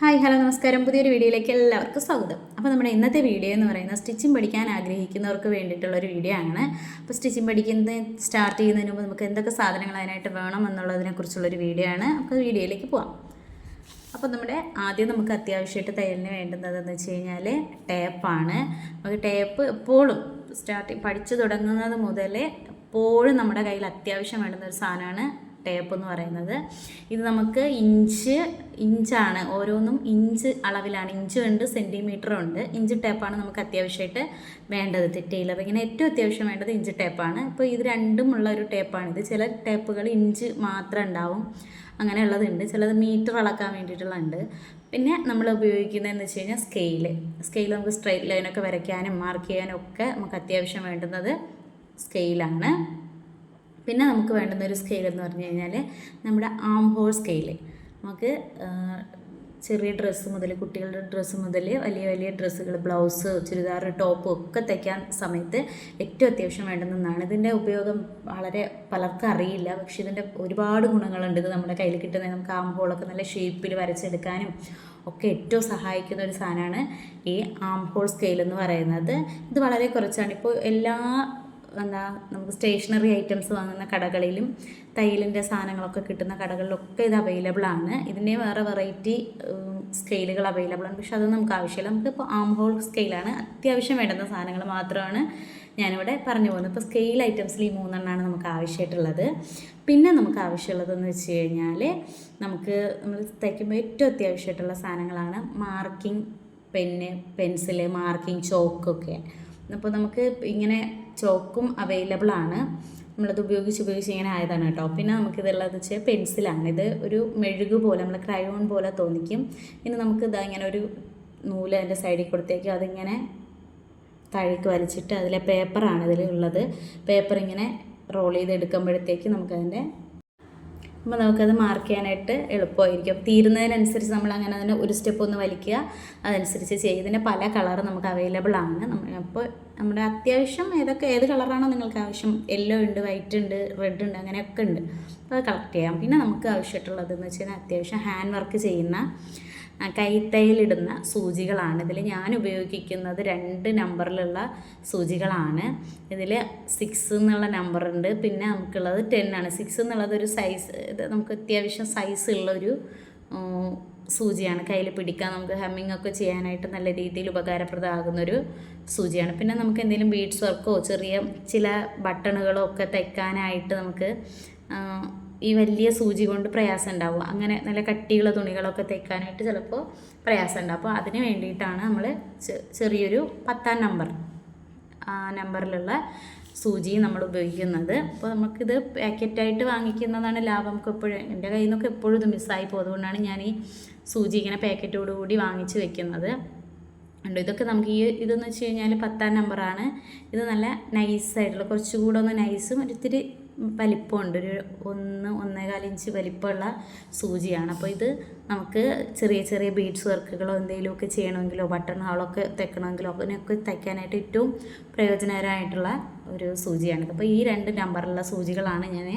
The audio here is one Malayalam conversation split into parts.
ഹായ് ഹലോ നമസ്കാരം. പുതിയൊരു വീഡിയോയിലേക്ക് എല്ലാവർക്കും സ്വാഗതം. അപ്പോൾ നമ്മുടെ ഇന്നത്തെ വീഡിയോ എന്ന് പറയുന്നത് സ്റ്റിച്ചിങ് പഠിക്കാൻ ആഗ്രഹിക്കുന്നവർക്ക് വേണ്ടിയിട്ടുള്ള ഒരു വീഡിയോ ആണ്. അപ്പോൾ സ്റ്റിച്ചിങ് പഠിക്കുന്നത് സ്റ്റാർട്ട് ചെയ്യുന്നതിന് മുമ്പ് നമുക്ക് എന്തൊക്കെ സാധനങ്ങൾ അതിനായിട്ട് വേണം എന്നുള്ളതിനെക്കുറിച്ചുള്ളൊരു വീഡിയോ ആണ്. അപ്പോൾ വീഡിയോയിലേക്ക് പോവാം. അപ്പോൾ നമ്മുടെ ആദ്യം നമുക്ക് അത്യാവശ്യമായിട്ട് തയ്യലിന് വേണ്ടുന്നതെന്ന് വെച്ച് കഴിഞ്ഞാൽ ടേപ്പാണ് നമുക്ക് ടേപ്പ് എപ്പോഴും സ്റ്റാർട്ട് പഠിച്ചു തുടങ്ങുന്നത് മുതലേ എപ്പോഴും നമ്മുടെ കയ്യിൽ അത്യാവശ്യം വേണ്ടുന്ന ഒരു സാധനമാണ് ടേപ്പ് എന്ന് പറയുന്നത്. ഇത് നമുക്ക് ഇഞ്ച് ഇഞ്ചാണ് ഓരോന്നും ഇഞ്ച് അളവിലാണ്. ഇഞ്ച് ഉണ്ട് സെന്റിമീറ്റർ ഉണ്ട്. ഇഞ്ച് ടേപ്പാണ് നമുക്ക് അത്യാവശ്യമായിട്ട് വേണ്ടത് ടൈലറിങ്ങിന് ഏറ്റവും അത്യാവശ്യം വേണ്ടത് ഇഞ്ച് ടേപ്പാണ് ഇപ്പോൾ ഇത് രണ്ടും ഉള്ള ഒരു ടേപ്പാണ് ഇത് ചില ടേപ്പുകൾ ഇഞ്ച് മാത്രം ഉണ്ടാവും. അങ്ങനെയുള്ളതുണ്ട് ചിലത് മീറ്റർ അളക്കാൻ വേണ്ടിയിട്ടുള്ളതുണ്ട് പിന്നെ നമ്മൾ ഉപയോഗിക്കുന്നതെന്ന് വെച്ച് കഴിഞ്ഞാൽ സ്കെയിൽ സ്കെയിൽ നമുക്ക് സ്ട്രെയിറ്റ് ലൈനൊക്കെ വരയ്ക്കാനും മാർക്ക് ചെയ്യാനും ഒക്കെ നമുക്ക് അത്യാവശ്യം വേണ്ടുന്നത് സ്കെയിലാണ് പിന്നെ നമുക്ക് വേണ്ടുന്ന ഒരു സ്കെയിൽ എന്ന് പറഞ്ഞു കഴിഞ്ഞാൽ നമ്മുടെ ആം ഹോൾ സ്കെയിൽ നമുക്ക് ചെറിയ ഡ്രസ്സ് മുതൽ കുട്ടികളുടെ ഡ്രസ്സ് മുതൽ വലിയ വലിയ ഡ്രസ്സുകൾ ബ്ലൗസ് ചുരിദാർ ടോപ്പ് ഒക്കെ തയ്ക്കാൻ സമയത്ത് ഏറ്റവും അത്യാവശ്യം വേണ്ടുന്നതാണ് ഇതിന്റെ ഉപയോഗം വളരെ പലർക്കും അറിയില്ല. പക്ഷേ ഇതിന്റെ ഒരുപാട് ഗുണങ്ങളുണ്ട്. ഇത് നമ്മുടെ കയ്യിൽ കിട്ടുന്ന നമുക്ക് ആം ഹോളൊക്കെ നല്ല ഷേപ്പിൽ വരച്ചെടുക്കാനും ഒക്കെ ഏറ്റവും സഹായിക്കുന്ന ഒരു സാധനമാണ് ഈ ആം ഹോൾ സ്കെയിൽ എന്ന് പറയുന്നത്. ഇത് വളരെ കുറച്ചാണ്. ഇപ്പോൾ എല്ലാ എന്താ നമുക്ക് സ്റ്റേഷനറി ഐറ്റംസ് വാങ്ങുന്ന കടകളിലും തയ്യലിന്റെ സാധനങ്ങളൊക്കെ കിട്ടുന്ന കടകളിലൊക്കെ ഇത് അവൈലബിൾ ആണ്. ഇതിന്റെ വേറെ വെറൈറ്റി സ്കെയിലുകൾ അവൈലബിൾ ആണ്. പക്ഷെ അതൊന്നും നമുക്ക് ആവശ്യമില്ല. നമുക്ക് ഇപ്പോൾ ആം ഹോൾ സ്കെയിലാണ് അത്യാവശ്യം വേണ്ടുന്ന സാധനങ്ങൾ മാത്രമാണ് ഞാനിവിടെ പറഞ്ഞു പോകുന്നത്. ഇപ്പോൾ സ്കെയിൽ ഐറ്റംസിൽ ഈ മൂന്നെണ്ണമാണ് നമുക്ക് ആവശ്യമായിട്ടുള്ളത്. പിന്നെ നമുക്ക് ആവശ്യമുള്ളതെന്ന് വെച്ച് കഴിഞ്ഞാൽ നമുക്ക് നമ്മൾ തയ്ക്കുമ്പോൾ ഏറ്റവും അത്യാവശ്യമായിട്ടുള്ള സാധനങ്ങളാണ് മാർക്കിംഗ് പെന്ന് പെൻസിൽ മാർക്കിംഗ് ചോക്കൊക്കെ അപ്പോൾ നമുക്ക് ഇങ്ങനെ ചോക്കും അവൈലബിൾ ആണ്. നമ്മളത് ഉപയോഗിച്ച് ഉപയോഗിച്ച് ഇങ്ങനെ ആയതാണ് കേട്ടോ. പിന്നെ നമുക്കിതുള്ളത് വെച്ചാൽ പെൻസിലാണ്. ഇത് ഒരു മെഴുക് പോലെ നമ്മൾ ക്രയോൺ പോലെ തോന്നിക്കും. ഇനി നമുക്ക് ഇതാ ഇങ്ങനെ ഒരു നൂൽ അതിന്റെ സൈഡിൽ കൊടുത്തേക്കും. അതിങ്ങനെ താഴേക്ക് വലിച്ചിട്ട് അതിലെ പേപ്പറാണ് ഇതിൽ ഉള്ളത്. പേപ്പർ ഇങ്ങനെ റോൾ ചെയ്ത് എടുക്കുമ്പോഴത്തേക്ക് നമുക്കതിന്റെ അപ്പോൾ നമുക്കത് മാർക്ക് ചെയ്യാനായിട്ട് എളുപ്പമായിരിക്കും. തീരുന്നതിനനുസരിച്ച് നമ്മൾ അങ്ങനെ അതിന് ഒരു സ്റ്റെപ്പ് ഒന്ന് വലിക്കുക. അതനുസരിച്ച് ചെയ്യുക. ഇതിന്റെ പല കളർ നമുക്ക് അവൈലബിൾ ആണ്. അപ്പോൾ നമ്മുടെ അത്യാവശ്യം ഏതൊക്കെ ഏത് കളറാണോ നിങ്ങൾക്ക് ആവശ്യം. യെല്ലോ ഉണ്ട് വൈറ്റ് ഉണ്ട് റെഡ് ഉണ്ട് അങ്ങനെയൊക്കെ ഉണ്ട്. അത് കളക്ട് ചെയ്യാം. പിന്നെ നമുക്ക് ആവശ്യമായിട്ടുള്ളതെന്ന് വെച്ച് കഴിഞ്ഞാൽ അത്യാവശ്യം ഹാൻഡ് വർക്ക് ചെയ്യുന്ന ആ, കൈത്തയ്യലിടുന്ന സൂചികളാണ്. ഇതിൽ ഞാൻ ഉപയോഗിക്കുന്നത് രണ്ട് നമ്പറിലുള്ള സൂചികളാണ്. ഇതിൽ സിക്സ് എന്നുള്ള നമ്പർ ഉണ്ട്. പിന്നെ നമുക്കുള്ളത് ടെൻ ആണ്. സിക്സ് എന്നുള്ളത് ഒരു സൈസ് നമുക്ക് അത്യാവശ്യം സൈസ് ഉള്ളൊരു സൂചിയാണ്. കയ്യിൽ പിടിക്കാൻ നമുക്ക് ഹമ്മിങ് ഒക്കെ ചെയ്യാനായിട്ട് നല്ല രീതിയിൽ ഉപകാരപ്രദമാകുന്നൊരു സൂചിയാണ്. പിന്നെ നമുക്ക് എന്തെങ്കിലും ബീഡ്സ് വർക്കോ ചെറിയ ചില ബട്ടണുകളോ ഒക്കെ തയ്ക്കാനായിട്ട് നമുക്ക് ഈ വലിയ സൂചി കൊണ്ട് പ്രയാസം ഉണ്ടാവും അങ്ങനെ നല്ല കട്ടിയുള്ള തുണികളൊക്കെ തയ്ക്കാനായിട്ട് ചിലപ്പോൾ പ്രയാസം ഉണ്ടാവും. അപ്പോൾ അതിന് വേണ്ടിയിട്ടാണ് നമ്മൾ ചെറിയൊരു പത്താം നമ്പർ ആ നമ്പറിലുള്ള സൂചി നമ്മൾ ഉപയോഗിക്കുന്നത്. അപ്പോൾ നമുക്കിത് പാക്കറ്റായിട്ട് വാങ്ങിക്കുന്നതാണ് ലാഭം. നമുക്ക് എപ്പോഴും എന്റെ കയ്യിൽ നിന്നൊക്കെ എപ്പോഴും ഇത് മിസ്സായി പോകും അതുകൊണ്ടാണ് ഞാൻ ഈ സൂചി ഇങ്ങനെ പാക്കറ്റോട് കൂടി വാങ്ങിച്ച് വെക്കുന്നത്. ഉണ്ട് ഇതൊക്കെ നമുക്ക് ഈ ഇതെന്ന് വെച്ച് കഴിഞ്ഞാൽ പത്താം നമ്പറാണ്. ഇത് നല്ല നൈസായിട്ടുള്ള കുറച്ചുകൂടെ ഒന്ന് നൈസും ഒരിത്തിരി വലിപ്പമുണ്ട്. ഒരു ഒന്ന് ഒന്നേകാൽ ഇഞ്ച് വലിപ്പമുള്ള സൂചിയാണ്. അപ്പോൾ ഇത് നമുക്ക് ചെറിയ ചെറിയ ബീഡ്സ് വർക്കുകളോ എന്തെങ്കിലുമൊക്കെ ചെയ്യണമെങ്കിലോ ബട്ടൺ ഹോളൊക്കെ തയ്ക്കണമെങ്കിലോ അതിനൊക്കെ തയ്ക്കാനായിട്ട് ഏറ്റവും പ്രയോജനകരമായിട്ടുള്ള ഒരു സൂചിയാണിത്. അപ്പോൾ ഈ രണ്ട് നമ്പറുള്ള സൂചികളാണ് ഞാൻ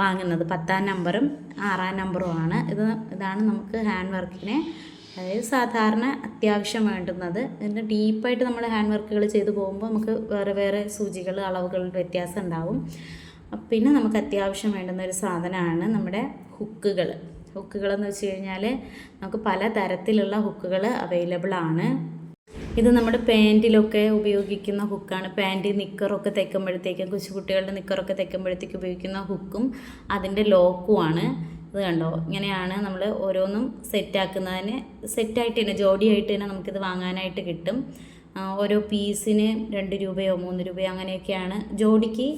വാങ്ങുന്നത്. പത്താം നമ്പറും ആറാം നമ്പറുമാണ് ഇത് ഇതാണ് നമുക്ക് ഹാൻഡ് വർക്കിനെ അതായത് സാധാരണ അത്യാവശ്യം വേണ്ടുന്നത്. ഇതിന്റെ ഡീപ്പായിട്ട് നമ്മൾ ഹാൻഡ് വർക്കുകൾ ചെയ്തു പോകുമ്പോൾ നമുക്ക് വേറെ വേറെ സൂചികൾ അളവുകൾ വ്യത്യാസം ഉണ്ടാവും. പിന്നെ നമുക്ക് അത്യാവശ്യം വേണ്ടുന്ന ഒരു സാധനമാണ് നമ്മുടെ ഹുക്കുകൾ. ഹുക്കുകളെന്ന് വെച്ച് കഴിഞ്ഞാൽ നമുക്ക് പല തരത്തിലുള്ള ഹുക്കുകൾ അവൈലബിൾ ആണ്. ഇത് നമ്മുടെ പാന്റിലൊക്കെ ഉപയോഗിക്കുന്ന ഹുക്കാണ്. പാന്റ് നിക്കറൊക്കെ തയ്ക്കുമ്പോഴത്തേക്കും കൊച്ചുകുട്ടികളുടെ നിക്കറൊക്കെ തയ്ക്കുമ്പോഴത്തേക്ക് ഉപയോഗിക്കുന്ന ഹുക്കും അതിന്റെ ലോക്കുമാണ് ഇത് കണ്ടോ? ഇങ്ങനെയാണ് നമ്മൾ ഓരോന്നും സെറ്റാക്കുന്നതിന് സെറ്റായിട്ട് തന്നെ ജോഡിയായിട്ട് തന്നെ നമുക്കിത് വാങ്ങാനായിട്ട് കിട്ടും. ഓരോ പീസിന് രണ്ട് രൂപയോ മൂന്ന് രൂപയോ അങ്ങനെയൊക്കെയാണ് ജോഡിക്ക്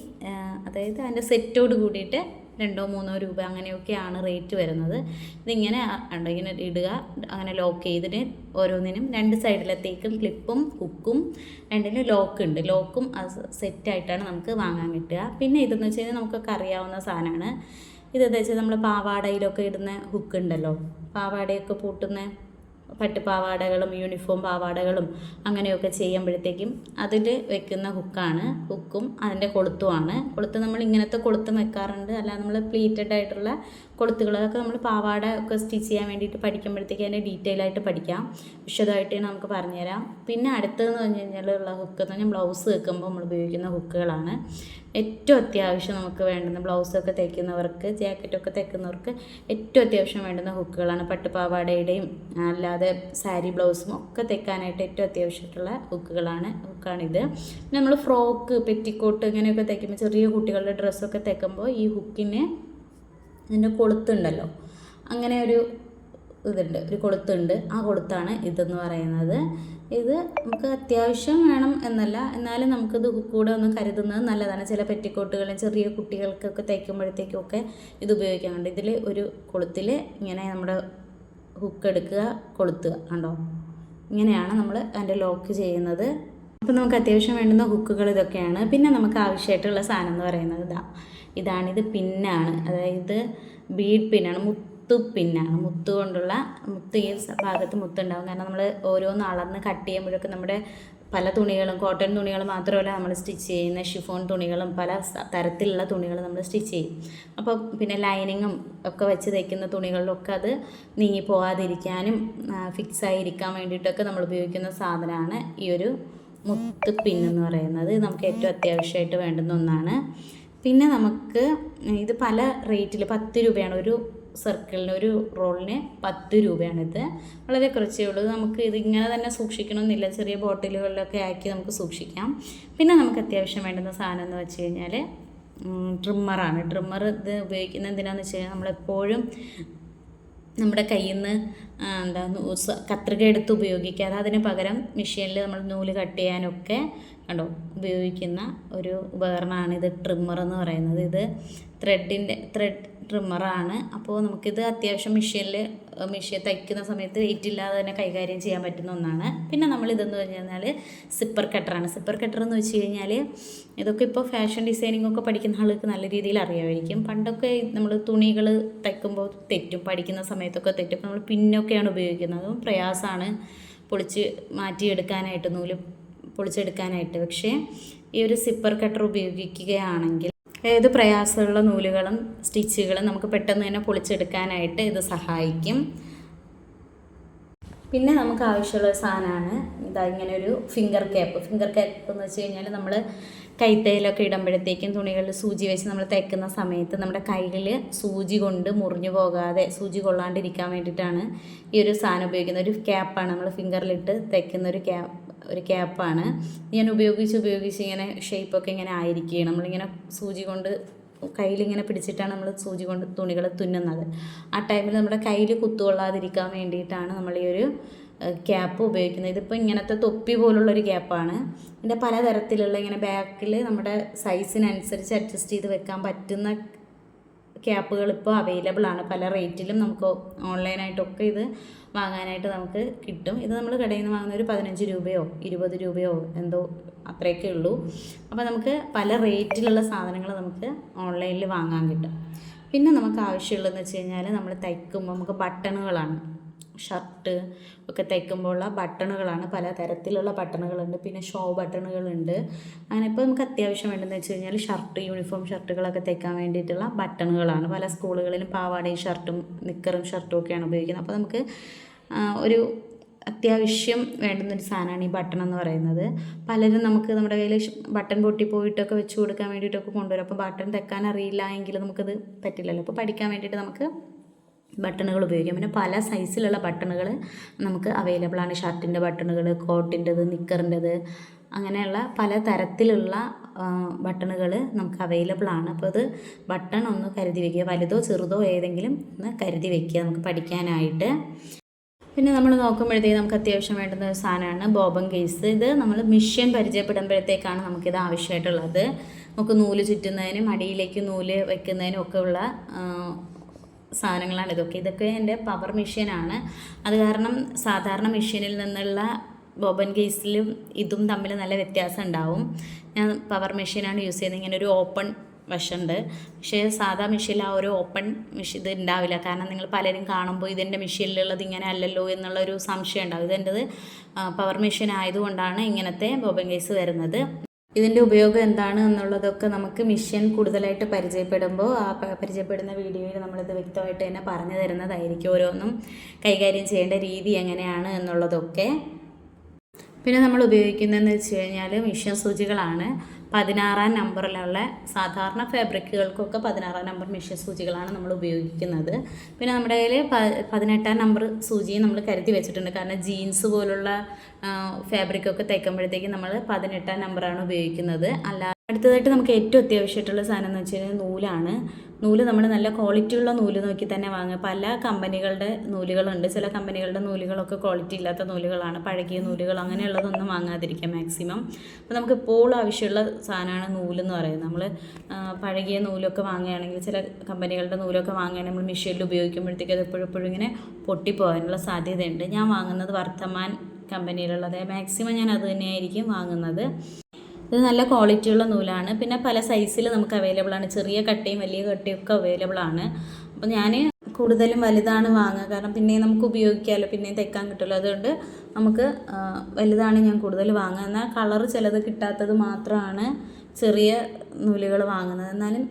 അതായത് അതിന്റെ സെറ്റോട് കൂടിയിട്ട് രണ്ടോ മൂന്നോ രൂപ അങ്ങനെയൊക്കെയാണ് റേറ്റ് വരുന്നത്. ഇതിങ്ങനെ ഇങ്ങനെ ഇടുക അങ്ങനെ ലോക്ക് ചെയ്തിട്ട് ഓരോന്നിനും രണ്ട് സൈഡിലത്തേക്കും ക്ലിപ്പും ഹുക്കും രണ്ടിനും ലോക്ക് ഉണ്ട്. ലോക്കും സെറ്റായിട്ടാണ് നമുക്ക് വാങ്ങാൻ കിട്ടുക. പിന്നെ ഇതെന്ന് വെച്ച് കഴിഞ്ഞാൽ നമുക്കൊക്കെ അറിയാവുന്ന സാധനമാണ്. ഇതെന്ന് വെച്ചാൽ നമ്മൾ പാവാടയിലൊക്കെ ഇടുന്ന ഹുക്ക് ഉണ്ടല്ലോ. പാവാടയൊക്കെ പൂട്ടുന്ന പട്ടുപാവാടകളും യൂണിഫോം പാവാടകളും അങ്ങനെയൊക്കെ ചെയ്യുമ്പോഴത്തേക്കും അതിൽ വെക്കുന്ന ഹുക്കാണ് ഹുക്കും അതിന്റെ കൊളുത്തുമാണ് കൊളുത്ത് നമ്മൾ ഇങ്ങനത്തെ കൊളുത്തും വെക്കാറുണ്ട്. അല്ലാതെ നമ്മൾ പ്ലീറ്റഡ് ആയിട്ടുള്ള കൊളുത്തുകൾ അതൊക്കെ നമ്മൾ പാവാട ഒക്കെ സ്റ്റിച്ച് ചെയ്യാൻ വേണ്ടിയിട്ട് പഠിക്കുമ്പോഴത്തേക്ക് അതിന്റെ ഡീറ്റെയിൽ ആയിട്ട് പഠിക്കാം. വിശദമായിട്ട് നമുക്ക് പറഞ്ഞുതരാം. പിന്നെ അടുത്തതെന്ന് പറഞ്ഞു കഴിഞ്ഞാൽ ഉള്ള ഹുക്ക് എന്ന് പറഞ്ഞാൽ ബ്ലൗസ് വെക്കുമ്പോൾ നമ്മൾ ഉപയോഗിക്കുന്ന ഹുക്കുകളാണ് ഏറ്റവും അത്യാവശ്യം നമുക്ക് വേണ്ടുന്ന ബ്ലൗസൊക്കെ തയ്ക്കുന്നവർക്ക് ജാക്കറ്റൊക്കെ തയ്ക്കുന്നവർക്ക് ഏറ്റവും അത്യാവശ്യം വേണ്ടുന്ന ഹുക്കുകളാണ് പട്ടുപാവാടയുടെയും അല്ലാതെ സാരി ബ്ലൗസും ഒക്കെ തയ്ക്കാനായിട്ട് ഏറ്റവും അത്യാവശ്യമായിട്ടുള്ള ഹുക്കുകളാണ് ഹുക്കാണിത് നമ്മൾ ഫ്രോക്ക് പെറ്റിക്കോട്ട് ഇങ്ങനെയൊക്കെ തയ്ക്കുമ്പോൾ ചെറിയ കുട്ടികളുടെ ഡ്രസ്സൊക്കെ തയ്ക്കുമ്പോൾ ഈ ഹുക്കിന് ഇതിന്റെ കൊളുത്തുണ്ടല്ലോ. അങ്ങനെ ഒരു ഇതുണ്ട് ഒരു കൊളുത്തുണ്ട്. ആ കൊളുത്താണ് ഇതെന്ന് പറയുന്നത്. ഇത് നമുക്ക് അത്യാവശ്യം വേണം എന്നല്ല. എന്നാലും നമുക്കിത് കൂടെ ഒന്ന് കരുതുന്നത് നല്ലതാണ്. ചില പെറ്റിക്കോട്ടുകളും ചെറിയ കുട്ടികൾക്കൊക്കെ തയ്ക്കുമ്പോഴത്തേക്കും ഒക്കെ ഇത് ഉപയോഗിക്കാറുണ്ട്. ഇതിൽ ഒരു കൊളുത്തിൽ ഇങ്ങനെ നമ്മുടെ ഹുക്ക് എടുക്കുക കൊളുത്തുക കണ്ടോ? ഇങ്ങനെയാണ് നമ്മൾ അതിന്റെ ലോക്ക് ചെയ്യുന്നത്. അപ്പോൾ നമുക്ക് അത്യാവശ്യം വേണ്ടുന്ന ഹുക്കുകൾ ഇതൊക്കെയാണ്. പിന്നെ നമുക്ക് ആവശ്യമായിട്ടുള്ള സാധനം എന്ന് പറയുന്നത് ഇതാ. ഇതാണിത് പിന്നാണ്. അതായത് ബീഡ് പിന്നാണ് മുത്തു പിന്നാണ്. മുത്തു കൊണ്ടുള്ള മുത്ത് ഈ ഭാഗത്ത് മുത്തുണ്ടാവും. കാരണം നമ്മൾ ഓരോന്ന് അളന്ന് കട്ട് ചെയ്യുമ്പോഴൊക്കെ നമ്മുടെ പല തുണികളും കോട്ടൺ തുണികൾ മാത്രമല്ല നമ്മൾ സ്റ്റിച്ച് ചെയ്യുന്ന ഷിഫോൺ തുണികളും പല തരത്തിലുള്ള തുണികൾ നമ്മൾ സ്റ്റിച്ച് ചെയ്യും. അപ്പോൾ പിന്നെ ലൈനിങ്ങും ഒക്കെ വെച്ച് തയ്ക്കുന്ന തുണികളിലൊക്കെ അത് നീങ്ങി പോകാതിരിക്കാനും ഫിക്സ് ആയിരിക്കാൻ വേണ്ടിയിട്ടൊക്കെ നമ്മൾ ഉപയോഗിക്കുന്ന സാധനമാണ് ഈ ഒരു മുത്ത് പിന്നെന്ന് പറയുന്നത്. നമുക്ക് ഏറ്റവും അത്യാവശ്യമായിട്ട് വേണ്ടുന്ന ഒന്നാണ്. പിന്നെ നമുക്ക് ഇത് പല റേറ്റിൽ പത്ത് രൂപയാണ് ഒരു സർക്കിളിന് ഒരു റോളിന് പത്ത് രൂപയാണിത്. വളരെ കുറച്ചേ ഉള്ളൂ. നമുക്ക് ഇത് ഇങ്ങനെ തന്നെ സൂക്ഷിക്കണമെന്നില്ല ചെറിയ ബോട്ടിലുകളിലൊക്കെ ആക്കി നമുക്ക് സൂക്ഷിക്കാം. പിന്നെ നമുക്ക് അത്യാവശ്യം വേണ്ടുന്ന സാധനം എന്ന് വെച്ച് കഴിഞ്ഞാൽ ട്രിമ്മറാണ് ട്രിമ്മർ ഇത് ഉപയോഗിക്കുന്നത് എന്തിനാണെന്ന് വെച്ച് കഴിഞ്ഞാൽ നമ്മളെപ്പോഴും നമ്മുടെ കയ്യിൽ നിന്ന് എന്താ കത്രിക എടുത്ത് ഉപയോഗിക്കാതെ അതിന് പകരം മെഷീനിൽ നമ്മൾ നൂൽ കട്ട് ചെയ്യാനൊക്കെ കണ്ടോ ഉപയോഗിക്കുന്ന ഒരു ഉപകരണമാണ് ഇത് ട്രിമ്മർ എന്ന് പറയുന്നത്. ഇത് ത്രെഡിന്റെ ത്രെഡ് ട്രിമ്മറാണ് അപ്പോൾ നമുക്കിത് അത്യാവശ്യം മിഷ്യനിൽ മിഷ്യ തയ്ക്കുന്ന സമയത്ത് വെയിറ്റ് ഇല്ലാതെ തന്നെ കൈകാര്യം ചെയ്യാൻ പറ്റുന്ന ഒന്നാണ്. പിന്നെ നമ്മൾ ഇതെന്ന് പറഞ്ഞു കഴിഞ്ഞാൽ സിപ്പർ കട്ടറാണ് സിപ്പർ കട്ടർ എന്ന് വെച്ച് കഴിഞ്ഞാൽ ഇതൊക്കെ ഇപ്പോൾ ഫാഷൻ ഡിസൈനിങ് ഒക്കെ പഠിക്കുന്ന ആൾക്ക് നല്ല രീതിയിൽ അറിയാമായിരിക്കും. പണ്ടൊക്കെ നമ്മൾ തുണികൾ തയ്ക്കുമ്പോൾ തെറ്റും പഠിക്കുന്ന സമയത്തൊക്കെ തെറ്റും. നമ്മൾ പിന്നൊക്കെയാണ് ഉപയോഗിക്കുന്നത്. അതും പ്രയാസമാണ് പൊളിച്ച് മാറ്റിയെടുക്കാനായിട്ട് നൂൽ പൊളിച്ചെടുക്കാനായിട്ട്. പക്ഷേ ഈ ഒരു സിപ്പർ കട്ടർ ഉപയോഗിക്കുകയാണെങ്കിൽ ഏത് പ്രയാസമുള്ള നൂലുകളും സ്റ്റിച്ചുകളും നമുക്ക് പെട്ടെന്ന് തന്നെ പൊളിച്ചെടുക്കാനായിട്ട് ഇത് സഹായിക്കും. പിന്നെ നമുക്ക് ആവശ്യമുള്ള സാധനമാണ്. ഇതാ ഇങ്ങനെ ഒരു ഫിംഗർ ക്യാപ്പ് ഫിംഗർ ക്യാപ്പ് എന്ന് വെച്ച് കഴിഞ്ഞാൽ നമ്മൾ കൈത്തയിലൊക്കെ ഇടുമ്പോഴത്തേക്കും തുണികളിൽ സൂചി വെച്ച് നമ്മൾ തയ്ക്കുന്ന സമയത്ത് നമ്മുടെ കയ്യിൽ സൂചി കൊണ്ട് മുറിഞ്ഞു പോകാതെ സൂചി കൊള്ളാണ്ടിരിക്കാൻ വേണ്ടിയിട്ടാണ് ഈ ഒരു സാധനം ഉപയോഗിക്കുന്നത്. ഒരു ക്യാപ്പാണ് നമ്മൾ ഫിംഗറിലിട്ട് തയ്ക്കുന്ന ഒരു ക്യാപ്പ് ഒരു ക്യാപ്പാണ്. ഞാൻ ഉപയോഗിച്ച് ഉപയോഗിച്ച് ഇങ്ങനെ ഷേപ്പൊക്കെ ഇങ്ങനെ ആയിരിക്കുകയാണ്. നമ്മളിങ്ങനെ സൂചി കൊണ്ട് കയ്യിലിങ്ങനെ പിടിച്ചിട്ടാണ് നമ്മൾ സൂചി കൊണ്ട് തുണികൾ തുന്നുന്നത്. ആ ടൈമിൽ നമ്മുടെ കയ്യിൽ കുത്തുകൊള്ളാതിരിക്കാൻ വേണ്ടിയിട്ടാണ് നമ്മൾ ഈ ഒരു ക്യാപ്പ് ഉപയോഗിക്കുന്നത്. ഇതിപ്പോൾ ഇങ്ങനത്തെ തൊപ്പി പോലുള്ളൊരു ക്യാപ്പാണ്. ഇതിന്റെ പലതരത്തിലുള്ള ഇങ്ങനെ ബാക്കിൽ നമ്മുടെ സൈസിനനുസരിച്ച് അഡ്ജസ്റ്റ് ചെയ്ത് വെക്കാൻ പറ്റുന്ന ക്യാപ്പുകൾ ഇപ്പോൾ അവൈലബിൾ ആണ്. പല റേറ്റിലും നമുക്ക് ഓൺലൈനായിട്ടൊക്കെ ഇത് വാങ്ങാനായിട്ട് നമുക്ക് കിട്ടും. ഇത് നമ്മൾ കടയിൽ നിന്ന് വാങ്ങുന്ന ഒരു പതിനഞ്ച് രൂപയോ ഇരുപത് രൂപയോ എന്തോ അത്രയൊക്കെ ഉള്ളൂ. അപ്പോൾ നമുക്ക് പല റേറ്റിലുള്ള സാധനങ്ങൾ നമുക്ക് ഓൺലൈനിൽ വാങ്ങാൻ കിട്ടും. പിന്നെ നമുക്ക് ആവശ്യമുള്ളതെന്ന് വെച്ച് കഴിഞ്ഞാൽ നമ്മൾ തയ്ക്കുമ്പോൾ നമുക്ക് ബട്ടണുകളാണ്. ഷർട്ട് ഒക്കെ തയ്ക്കുമ്പോഴുള്ള ബട്ടണുകളാണ്. പല തരത്തിലുള്ള ബട്ടണുകളുണ്ട്. പിന്നെ ഷോ ബട്ടണുകളുണ്ട്. അങ്ങനെ ഇപ്പോൾ നമുക്ക് അത്യാവശ്യം വേണ്ടതെന്ന് വെച്ച് കഴിഞ്ഞാൽ ഷർട്ട് യൂണിഫോം ഷർട്ടുകളൊക്കെ തയ്ക്കാൻ വേണ്ടിയിട്ടുള്ള ബട്ടണുകളാണ്. പല സ്കൂളുകളിലും പാവാടയും ഷർട്ടും നിക്കറും ഷർട്ടും ഒക്കെയാണ് ഉപയോഗിക്കുന്നത്. അപ്പോൾ നമുക്ക് ഒരു അത്യാവശ്യം വേണ്ടുന്നൊരു സാധനമാണ് ഈ ബട്ടൺ എന്ന് പറയുന്നത്. പലരും നമുക്ക് നമ്മുടെ കയ്യിൽ ബട്ടൺ പൊട്ടി പോയിട്ടൊക്കെ വെച്ച് കൊടുക്കാൻ വേണ്ടിയിട്ടൊക്കെ കൊണ്ടുവരും. അപ്പോൾ ബട്ടൺ തെക്കാൻ അറിയില്ല എങ്കിൽ നമുക്കത് പറ്റില്ലല്ലോ. അപ്പോൾ പഠിക്കാൻ വേണ്ടിയിട്ട് നമുക്ക് ബട്ടണുകൾ ഉപയോഗിക്കാം. പിന്നെ പല സൈസിലുള്ള ബട്ടണുകൾ നമുക്ക് അവൈലബിൾ ആണ്. ഷർട്ടിന്റെ ബട്ടണുകൾ കോട്ടിന്റെത് നിക്കറിന്റെത് അങ്ങനെയുള്ള പല തരത്തിലുള്ള ബട്ടണുകൾ നമുക്ക് അവൈലബിൾ ആണ്. അപ്പോൾ അത് ബട്ടൺ ഒന്ന് കരുതി വയ്ക്കുക വലുതോ ചെറുതോ ഏതെങ്കിലും ഒന്ന് കരുതി വയ്ക്കുക നമുക്ക് പഠിക്കാനായിട്ട്. പിന്നെ നമ്മൾ നോക്കുമ്പോഴത്തേക്ക് നമുക്ക് അത്യാവശ്യം വേണ്ടുന്ന ഒരു സാധനമാണ് ബോബൻ കേസ്. ഇത് നമ്മൾ മിഷ്യൻ പരിചയപ്പെടുമ്പോഴത്തേക്കാണ് നമുക്കിത് ആവശ്യമായിട്ടുള്ളത്. നമുക്ക് നൂൽ ചുറ്റുന്നതിനും അടിയിലേക്ക് നൂൽ വയ്ക്കുന്നതിനും ഒക്കെ ഉള്ള സാധനങ്ങളാണ് ഇതൊക്കെ. ഇതൊക്കെ എന്റെ പവർ മെഷീനാണ് അത് കാരണം സാധാരണ മെഷീനിൽ നിന്നുള്ള ബോബൻ കേസിലും ഇതും തമ്മിൽ നല്ല വ്യത്യാസം ഉണ്ടാവും. ഞാൻ പവർ മെഷീനാണ് യൂസ് ചെയ്യുന്നത്. ഇങ്ങനെ ഒരു ഓപ്പൺ വശമുണ്ട്. പക്ഷേ സാധാ മെഷീനിൽ ആ ഒരു ഓപ്പൺ മെഷീൻ ഇത് ഉണ്ടാവില്ല. കാരണം നിങ്ങൾ പലരും കാണുമ്പോൾ ഇതെന്റെ മെഷീനിലുള്ളത് ഇങ്ങനെ അല്ലല്ലോ എന്നുള്ളൊരു സംശയം ഉണ്ടാവും. ഇതെന്റെത് പവർ മെഷീൻ ആയതുകൊണ്ടാണ് ഇങ്ങനത്തെ ബോബൻ കേസ് വരുന്നത്. ഇതിന്റെ ഉപയോഗം എന്താണ് എന്നുള്ളതൊക്കെ നമുക്ക് മിഷൻ കൂടുതലായിട്ട് പരിചയപ്പെടുമ്പോൾ ആ പരിചയപ്പെടുന്ന വീഡിയോയിൽ നമ്മളിത് വ്യക്തമായിട്ട് തന്നെ പറഞ്ഞു തരുന്നതായിരിക്കും ഓരോന്നും കൈകാര്യം ചെയ്യേണ്ട രീതി എങ്ങനെയാണ് എന്നുള്ളതൊക്കെ. പിന്നെ നമ്മൾ ഉപയോഗിക്കുന്നതെന്ന് വെച്ച് കഴിഞ്ഞാൽ മിഷൻ സൂചികളാണ്. പതിനാറാം നമ്പറിലുള്ള സാധാരണ ഫാബ്രിക്കുകൾക്കൊക്കെ പതിനാറാം നമ്പർ മെഷീൻ സൂചികളാണ് നമ്മൾ ഉപയോഗിക്കുന്നത്. പിന്നെ നമ്മുടെ കയ്യിൽ പതിനെട്ടാം നമ്പർ സൂചിയും നമ്മൾ കരുതി വെച്ചിട്ടുണ്ട്. കാരണം ജീൻസ് പോലുള്ള ഫാബ്രിക്കൊക്കെ തയ്ക്കുമ്പോഴത്തേക്കും നമ്മൾ പതിനെട്ടാം നമ്പറാണ് ഉപയോഗിക്കുന്നത്. അല്ലാതെ അടുത്തതായിട്ട് നമുക്ക് ഏറ്റവും അത്യാവശ്യമായിട്ടുള്ള സാധനം എന്ന് വെച്ചാൽ നൂലാണ്. നൂൽ നമ്മൾ നല്ല ക്വാളിറ്റി ഉള്ള നൂൽ നോക്കി തന്നെ വാങ്ങുക. പല കമ്പനികളുടെ നൂലുകളുണ്ട്. ചില കമ്പനികളുടെ നൂലുകളൊക്കെ ക്വാളിറ്റി ഇല്ലാത്ത നൂലുകളാണ്. പഴകിയ നൂലുകൾ അങ്ങനെയുള്ളതൊന്നും വാങ്ങാതിരിക്കുക മാക്സിമം അപ്പോൾ നമുക്ക് എപ്പോഴും ആവശ്യമുള്ള സാധനമാണ് നൂലെന്ന് പറയുന്നത്. നമ്മൾ പഴകിയ നൂലൊക്കെ വാങ്ങുകയാണെങ്കിൽ ചില കമ്പനികളുടെ നൂലൊക്കെ വാങ്ങുകയാണെങ്കിൽ നമ്മൾ മെഷീനിൽ ഉപയോഗിക്കുമ്പോഴത്തേക്ക് അത് എപ്പോഴും എപ്പോഴും ഇങ്ങനെ പൊട്ടിപ്പോകാനുള്ള സാധ്യതയുണ്ട്. ഞാൻ വാങ്ങുന്നത് വർത്തമാൻ കമ്പനിയിലുള്ളത് മാക്സിമം ഞാൻ അത് തന്നെയായിരിക്കും വാങ്ങുന്നത്. ഇത് നല്ല ക്വാളിറ്റിയുള്ള നൂലാണ്. പിന്നെ പല സൈസിൽ നമുക്ക് അവൈലബിൾ ആണ്. ചെറിയ കട്ടയും വലിയ കട്ടയും ഒക്കെ അവൈലബിൾ ആണ്. അപ്പോൾ ഞാൻ കൂടുതലും വലുതാണ് വാങ്ങുക. കാരണം പിന്നെ നമുക്ക് ഉപയോഗിക്കാമല്ലോ പിന്നെയും തയ്ക്കാൻ കിട്ടുമല്ലോ. അതുകൊണ്ട് നമുക്ക് വലുതാണ് ഞാൻ കൂടുതൽ വാങ്ങുക. എന്നാൽ കളർ ചിലത് കിട്ടാത്തത് മാത്രമാണ് ചെറിയ നൂലുകൾ വാങ്ങുന്നത്. എന്നാലും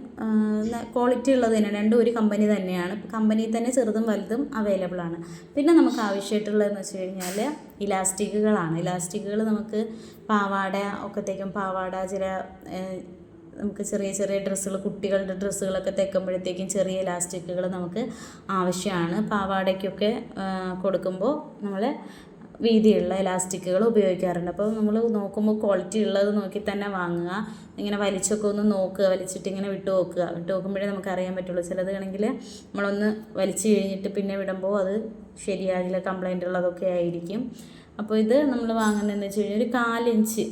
ക്വാളിറ്റി ഉള്ളത് തന്നെ. രണ്ടും ഒരു കമ്പനി തന്നെയാണ്. കമ്പനിയിൽ തന്നെ ചെറുതും വലുതും അവൈലബിൾ ആണ്. പിന്നെ നമുക്ക് ആവശ്യമായിട്ടുള്ളതെന്ന് വെച്ച് കഴിഞ്ഞാൽ ഇലാസ്റ്റിക്കുകളാണ്. ഇലാസ്റ്റിക്കുകൾ നമുക്ക് പാവാട ഒക്കെ പാവാട ചില നമുക്ക് ചെറിയ ചെറിയ ഡ്രസ്സുകൾ കുട്ടികളുടെ ഡ്രസ്സുകളൊക്കെ തയ്ക്കുമ്പോഴത്തേക്കും ചെറിയ ഇലാസ്റ്റിക്കുകൾ നമുക്ക് ആവശ്യമാണ്. പാവാടയ്ക്കൊക്കെ കൊടുക്കുമ്പോൾ നമ്മൾ വീതിയുള്ള ഇലാസ്റ്റിക്കുകൾ ഉപയോഗിക്കാറുണ്ട്. അപ്പോൾ നമ്മൾ നോക്കുമ്പോൾ ക്വാളിറ്റി ഉള്ളത് നോക്കി തന്നെ വാങ്ങുക. ഇങ്ങനെ വലിച്ചൊക്കെ ഒന്ന് നോക്കുക വലിച്ചിട്ട് ഇങ്ങനെ വിട്ട് നോക്കുക. വിട്ട് നോക്കുമ്പോഴേ നമുക്ക് അറിയാൻ പറ്റുള്ളൂ. ചിലത് ആണെങ്കിൽ നമ്മളൊന്ന് വലിച്ചു കഴിഞ്ഞിട്ട് പിന്നെ വിടുമ്പോൾ അത് ശരിയാകില്ല കംപ്ലൈന്റ് ഉള്ളതൊക്കെ ആയിരിക്കും. അപ്പോൾ ഇത് നമ്മൾ വാങ്ങുന്നതെന്ന് വെച്ച് കഴിഞ്ഞാൽ ഒരു കാലിഞ്ച്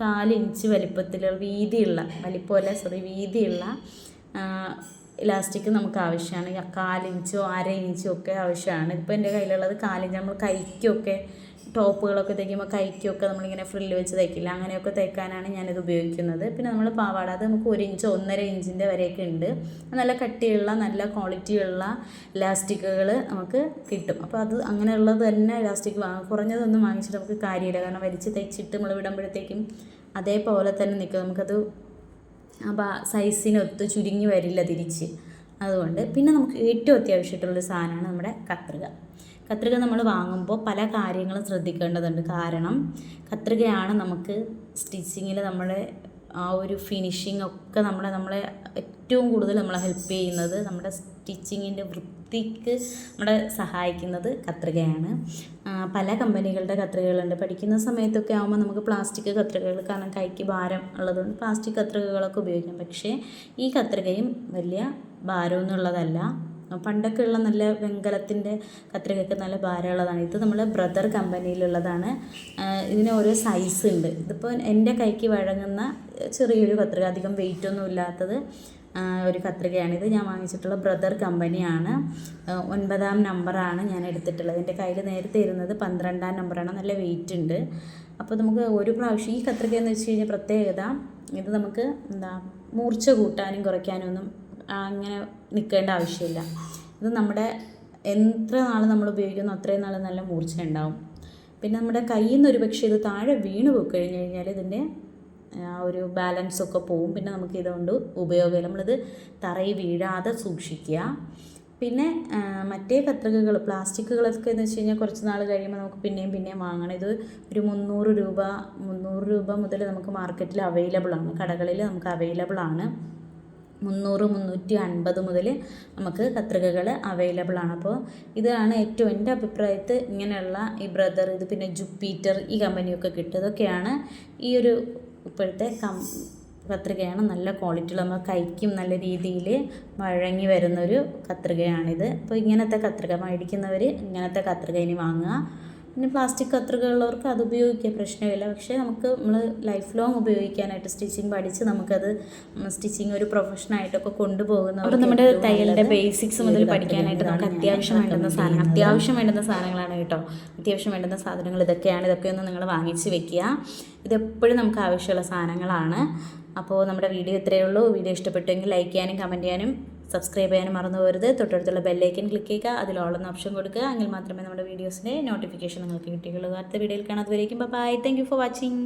കാലിഞ്ച് വലിപ്പത്തിലുള്ള വീതിയുള്ള വലിപ്പമല്ല സോറി വീതിയുള്ള ഇലാസ്റ്റിക് നമുക്ക് ആവശ്യമാണ്. കാലിഞ്ചോ അര ഇഞ്ചോ ഒക്കെ ആവശ്യമാണ്. ഇപ്പോൾ എന്റെ കയ്യിലുള്ളത് കാലിഞ്ച് നമ്മൾ കൈക്കൊക്കെ ടോപ്പുകളൊക്കെ തയ്ക്കുമ്പോൾ കൈക്കൊക്കെ നമ്മളിങ്ങനെ ഫ്രില്ല് വെച്ച് തയ്ക്കില്ല അങ്ങനെയൊക്കെ തയ്ക്കാനാണ് ഞാനിത് ഉപയോഗിക്കുന്നത്. പിന്നെ നമ്മൾ പാവാട അത് നമുക്ക് ഒരു ഇഞ്ച് ഒന്നര ഇഞ്ചിന്റെ വരെയൊക്കെ ഉണ്ട്. നല്ല കട്ടിയുള്ള നല്ല ക്വാളിറ്റിയുള്ള ഇലാസ്റ്റിക്കുകൾ നമുക്ക് കിട്ടും. അപ്പോൾ അത് അങ്ങനെയുള്ളത് തന്നെ ഇലാസ്റ്റിക് വാങ്ങും. കുറഞ്ഞതൊന്നും വാങ്ങിച്ചിട്ട് നമുക്ക് കാര്യമില്ല. കാരണം വലിച്ച് തയ്ച്ചിട്ട് നമ്മൾ വിടുമ്പോഴത്തേക്കും അതേപോലെ തന്നെ നിൽക്കും. നമുക്കത് അപ്പോൾ സൈസിനൊത്ത് ചുരുങ്ങി വരില്ല തിരിച്ച്. അതുകൊണ്ട് പിന്നെ നമുക്ക് ഏറ്റവും അത്യാവശ്യമായിട്ടുള്ളൊരു സാധനമാണ് നമ്മുടെ കത്രിക. കത്രിക നമ്മൾ വാങ്ങുമ്പോൾ പല കാര്യങ്ങളും ശ്രദ്ധിക്കേണ്ടതുണ്ട്. കാരണം കത്രികയാണ് നമുക്ക് സ്റ്റിച്ചിങ്ങിൽ നമ്മുടെ ആ ഒരു ഫിനിഷിംഗ് ഒക്കെ നമ്മളെ നമ്മളെ ഏറ്റവും കൂടുതൽ നമ്മളെ ഹെൽപ്പ് ചെയ്യുന്നത് നമ്മുടെ സ്റ്റിച്ചിങ്ങിന്റെ വൃത്തിക്ക് നമ്മളെ സഹായിക്കുന്നത് കത്രികയാണ്. പല കമ്പനികളുടെ കത്രികകളുണ്ട്. പഠിക്കുന്ന സമയത്തൊക്കെ ആകുമ്പോൾ നമുക്ക് പ്ലാസ്റ്റിക് കത്രികകൾ കാരണം കൈക്ക് ഭാരം ഉള്ളതുകൊണ്ട് പ്ലാസ്റ്റിക് കത്രികകളൊക്കെ ഉപയോഗിക്കാം. പക്ഷേ ഈ കത്രികയും വലിയ ഭാരമൊന്നുമുള്ളതല്ല പണ്ടൊക്കെ ഉള്ള നല്ല വെങ്കലത്തിന്റെ കത്രികയൊക്കെ നല്ല ഭാരമുള്ളതാണ്. ഇത് നമ്മൾ ബ്രദർ കമ്പനിയിലുള്ളതാണ്. ഇതിന് ഓരോ സൈസ് ഉണ്ട്. ഇതിപ്പോൾ എന്റെ കൈക്ക് വഴങ്ങുന്ന ചെറിയൊരു കത്രിക അധികം വെയിറ്റ് ഒന്നും ഇല്ലാത്തത് ഒരു കത്രികയാണിത് ഞാൻ വാങ്ങിച്ചിട്ടുള്ള ബ്രദർ കമ്പനിയാണ്. ഒൻപതാം നമ്പറാണ് ഞാൻ എടുത്തിട്ടുള്ളത്. എന്റെ കയ്യിൽ നേരത്തെ ഇരുന്നത് പന്ത്രണ്ടാം നമ്പറാണ്. നല്ല വെയിറ്റ് ഉണ്ട്. അപ്പോൾ നമുക്ക് ഒരു പ്രാവശ്യം ഈ കത്രിക എന്ന് വെച്ച് കഴിഞ്ഞാൽ പ്രത്യേകത ഇത് നമുക്ക് എന്താ മൂർച്ച കൂട്ടാനും കുറയ്ക്കാനും ഒന്നും അങ്ങനെ നിൽക്കേണ്ട ആവശ്യമില്ല. ഇത് നമ്മുടെ എത്ര നാൾ നമ്മൾ ഉപയോഗിക്കുന്നു അത്രയും നാൾ നല്ല മൂർച്ച ഉണ്ടാവും. പിന്നെ നമ്മുടെ കയ്യിൽ നിന്ന് ഒരു പക്ഷേ ഇത് താഴെ വീണ് പോയി കഴിഞ്ഞ് കഴിഞ്ഞാൽ ഇതിന്റെ ആ ഒരു ബാലൻസൊക്കെ പോവും. പിന്നെ നമുക്ക് ഇതുകൊണ്ട് ഉപയോഗമില്ല നമ്മളിത് തറയിൽ വീഴാതെ സൂക്ഷിക്കുക. പിന്നെ മറ്റേ കത്രികകൾ പ്ലാസ്റ്റിക്കുകളൊക്കെ എന്ന് വെച്ച് കഴിഞ്ഞാൽ കുറച്ച് നാൾ കഴിയുമ്പോൾ നമുക്ക് പിന്നെയും പിന്നെയും വാങ്ങണം. ഇത് ഒരു മുന്നൂറ് രൂപ മുന്നൂറ് രൂപ മുതൽ നമുക്ക് മാർക്കറ്റിൽ അവൈലബിൾ ആണ്. കടകളിൽ നമുക്ക് അവൈലബിൾ ആണ്. മുന്നൂറ് മുന്നൂറ്റി അൻപത് മുതൽ നമുക്ക് കത്രികകൾ അവൈലബിൾ ആണ്. അപ്പോൾ ഇതാണ് ഏറ്റവും എന്റെ അഭിപ്രായത്തിൽ ഇങ്ങനെയുള്ള ഈ ബ്രദർ ഇത് പിന്നെ ജുപ്പീറ്റർ ഈ കമ്പനിയൊക്കെ കിട്ടും ഇതൊക്കെയാണ് ഈ ഒരു ഇപ്പോഴത്തെ കം കത്രികയാണ് നല്ല ക്വാളിറ്റിയുള്ള നമ്മൾ കൈക്കും നല്ല രീതിയിൽ വഴങ്ങി വരുന്നൊരു കത്രികയാണിത്. അപ്പോൾ ഇങ്ങനത്തെ കത്രിക മേടിക്കുന്നവർ ഇങ്ങനത്തെ കത്രിക ഇനി വാങ്ങുക. പിന്നെ പ്ലാസ്റ്റിക് കത്രികയുള്ളവർക്ക് അത് ഉപയോഗിക്കുക പ്രശ്നമില്ല. പക്ഷേ നമുക്ക് നമ്മൾ ലൈഫ് ലോങ് ഉപയോഗിക്കാനായിട്ട് സ്റ്റിച്ചിങ് പഠിച്ച് നമുക്കത് സ്റ്റിച്ചിങ് ഒരു പ്രൊഫഷനായിട്ടൊക്കെ കൊണ്ടുപോകുന്നവർ അപ്പോൾ നമ്മുടെ തയ്യലിന്റെ ബേസിക്സ് മുതൽ പഠിക്കാനായിട്ട് നമുക്ക് അത്യാവശ്യം വേണ്ടുന്ന സാധനം അത്യാവശ്യം വേണ്ടുന്ന സാധനങ്ങളാണ് കേട്ടോ. അത്യാവശ്യം വേണ്ടുന്ന സാധനങ്ങൾ ഇതൊക്കെയാണ്. ഇതൊക്കെ ഒന്ന് നിങ്ങൾ വാങ്ങിച്ച് വെക്കുക. ഇതെപ്പോഴും നമുക്ക് ആവശ്യമുള്ള സാധനങ്ങളാണ്. അപ്പോൾ നമ്മുടെ വീഡിയോ ഇത്രയേ ഉള്ളൂ. വീഡിയോ ഇഷ്ടപ്പെട്ടെങ്കിൽ ലൈക്ക് ചെയ്യാനും കമന്റ് ചെയ്യാനും സബ്സ്ക്രൈബ് ചെയ്യാൻ മറന്നു പോകരുത് തൊട്ടടുത്തുള്ള ബെല്ലൈക്കൻ ക്ലിക്ക് ചെയ്യുക. അതിൽ ഓളെന്ന ഓപ്ഷൻ കൊടുക്കുക. എങ്കിൽ മാത്രമേ നമ്മുടെ വീഡിയോസിന്റെ നോട്ടിഫിക്കേഷൻ നിങ്ങൾക്ക് കിട്ടിയുള്ളൂ അടുത്ത വീഡിയോയിൽ കാണാത്തവരേക്കും bye thank you for watching